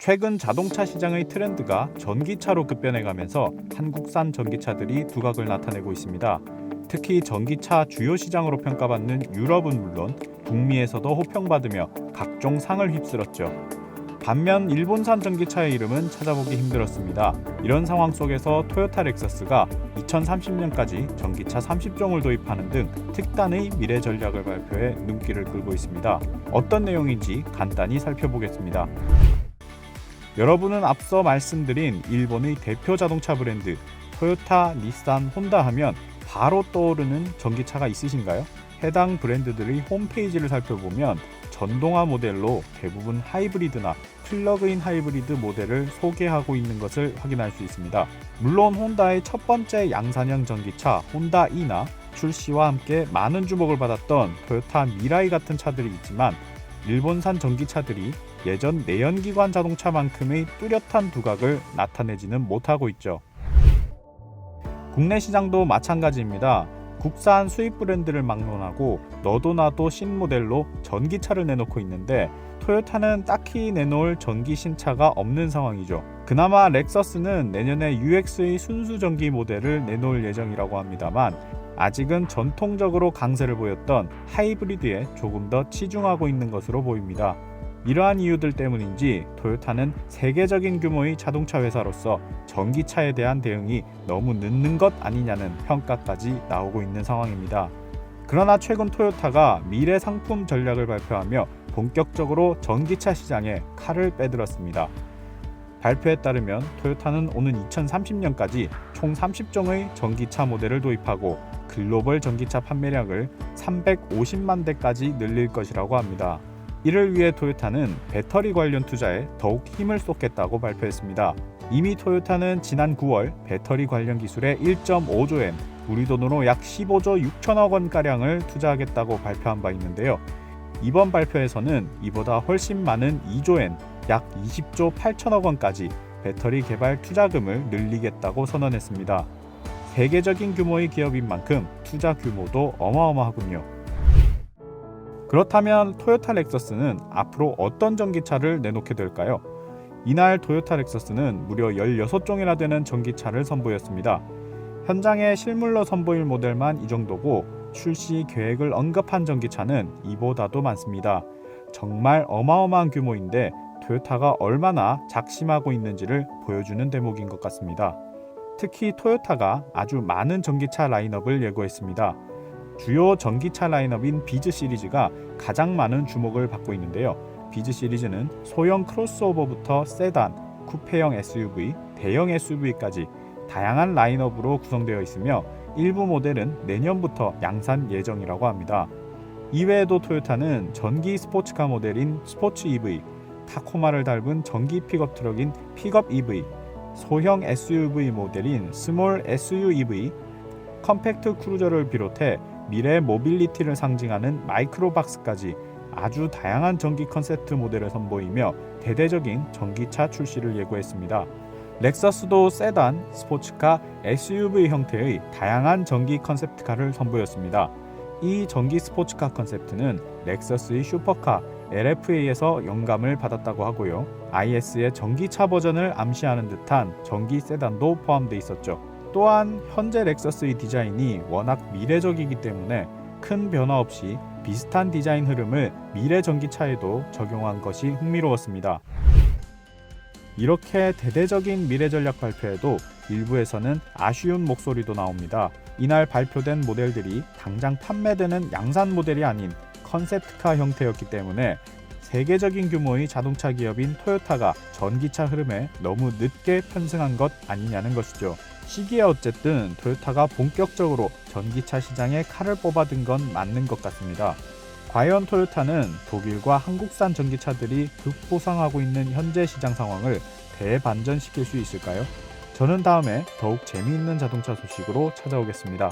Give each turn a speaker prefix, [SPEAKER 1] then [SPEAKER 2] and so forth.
[SPEAKER 1] 최근 자동차 시장의 트렌드가 전기차로 급변해가면서 한국산 전기차들이 두각을 나타내고 있습니다. 특히 전기차 주요 시장으로 평가받는 유럽은 물론 북미에서도 호평받으며 각종 상을 휩쓸었죠. 반면 일본산 전기차의 이름은 찾아보기 힘들었습니다. 이런 상황 속에서 토요타 렉서스가 2030년까지 전기차 30종을 도입하는 등 특단의 미래 전략을 발표해 눈길을 끌고 있습니다. 어떤 내용인지 간단히 살펴보겠습니다. 여러분은 앞서 말씀드린 일본의 대표 자동차 브랜드 토요타, 닛산, 혼다 하면 바로 떠오르는 전기차가 있으신가요? 해당 브랜드들의 홈페이지를 살펴보면 전동화 모델로 대부분 하이브리드나 플러그인 하이브리드 모델을 소개하고 있는 것을 확인할 수 있습니다. 물론 혼다의 첫 번째 양산형 전기차 혼다 이나 출시와 함께 많은 주목을 받았던 토요타 미라이 같은 차들이 있지만 일본산 전기차들이 예전 내연기관 자동차만큼의 뚜렷한 두각을 나타내지는 못하고 있죠. 국내 시장도 마찬가지입니다. 국산 수입 브랜드를 막론하고 너도 나도 신모델로 전기차를 내놓고 있는데 토요타는 딱히 내놓을 전기 신차가 없는 상황이죠. 그나마 렉서스는 내년에 UX의 순수 전기 모델을 내놓을 예정이라고 합니다만 아직은 전통적으로 강세를 보였던 하이브리드에 조금 더 치중하고 있는 것으로 보입니다. 이러한 이유들 때문인지 토요타는 세계적인 규모의 자동차 회사로서 전기차에 대한 대응이 너무 늦는 것 아니냐는 평가까지 나오고 있는 상황입니다. 그러나 최근 토요타가 미래 상품 전략을 발표하며 본격적으로 전기차 시장에 칼을 빼들었습니다. 발표에 따르면 토요타는 오는 2030년까지 총 30종의 전기차 모델을 도입하고 글로벌 전기차 판매량을 350만 대까지 늘릴 것이라고 합니다. 이를 위해 토요타는 배터리 관련 투자에 더욱 힘을 쏟겠다고 발표했습니다. 이미 토요타는 지난 9월 배터리 관련 기술에 1.5조엔 우리 돈으로 약 15조 6천억 원가량을 투자하겠다고 발표한 바 있는데요. 이번 발표에서는 이보다 훨씬 많은 2조엔 약 20조 8천억 원까지 배터리 개발 투자금을 늘리겠다고 선언했습니다. 세계적인 규모의 기업인 만큼 투자 규모도 어마어마하군요. 그렇다면 토요타 렉서스는 앞으로 어떤 전기차를 내놓게 될까요? 이날 토요타 렉서스는 무려 16종이나 되는 전기차를 선보였습니다. 현장에 실물로 선보일 모델만 이 정도고 출시 계획을 언급한 전기차는 이보다도 많습니다. 정말 어마어마한 규모인데 토요타가 얼마나 작심하고 있는지를 보여주는 대목인 것 같습니다. 특히 토요타가 아주 많은 전기차 라인업을 예고했습니다. 주요 전기차 라인업인 비즈 시리즈가 가장 많은 주목을 받고 있는데요. 비즈 시리즈는 소형 크로스오버부터 세단, 쿠페형 SUV, 대형 SUV까지 다양한 라인업으로 구성되어 있으며 일부 모델은 내년부터 양산 예정이라고 합니다. 이외에도 토요타는 전기 스포츠카 모델인 스포츠 EV, 타코마를 닮은 전기 픽업 트럭인 픽업 EV, 소형 SUV 모델인 스몰 SUEV, 컴팩트 크루저를 비롯해 미래 모빌리티를 상징하는 마이크로박스까지 아주 다양한 전기 컨셉트 모델을 선보이며 대대적인 전기차 출시를 예고했습니다. 렉서스도 세단, 스포츠카, SUV 형태의 다양한 전기 컨셉트카를 선보였습니다. 이 전기 스포츠카 컨셉트는 렉서스의 슈퍼카 LFA에서 영감을 받았다고 하고요. IS의 전기차 버전을 암시하는 듯한 전기 세단도 포함되어 있었죠. 또한 현재 렉서스의 디자인이 워낙 미래적이기 때문에 큰 변화 없이 비슷한 디자인 흐름을 미래 전기차에도 적용한 것이 흥미로웠습니다. 이렇게 대대적인 미래 전략 발표에도 일부에서는 아쉬운 목소리도 나옵니다. 이날 발표된 모델들이 당장 판매되는 양산 모델이 아닌 컨셉트카 형태였기 때문에 세계적인 규모의 자동차 기업인 토요타가 전기차 흐름에 너무 늦게 편승한 것 아니냐는 것이죠. 시기에 어쨌든 토요타가 본격적으로 전기차 시장에 칼을 뽑아든 건 맞는 것 같습니다. 과연 토요타는 독일과 한국산 전기차들이 급보상하고 있는 현재 시장 상황을 대반전시킬 수 있을까요? 저는 다음에 더욱 재미있는 자동차 소식으로 찾아오겠습니다.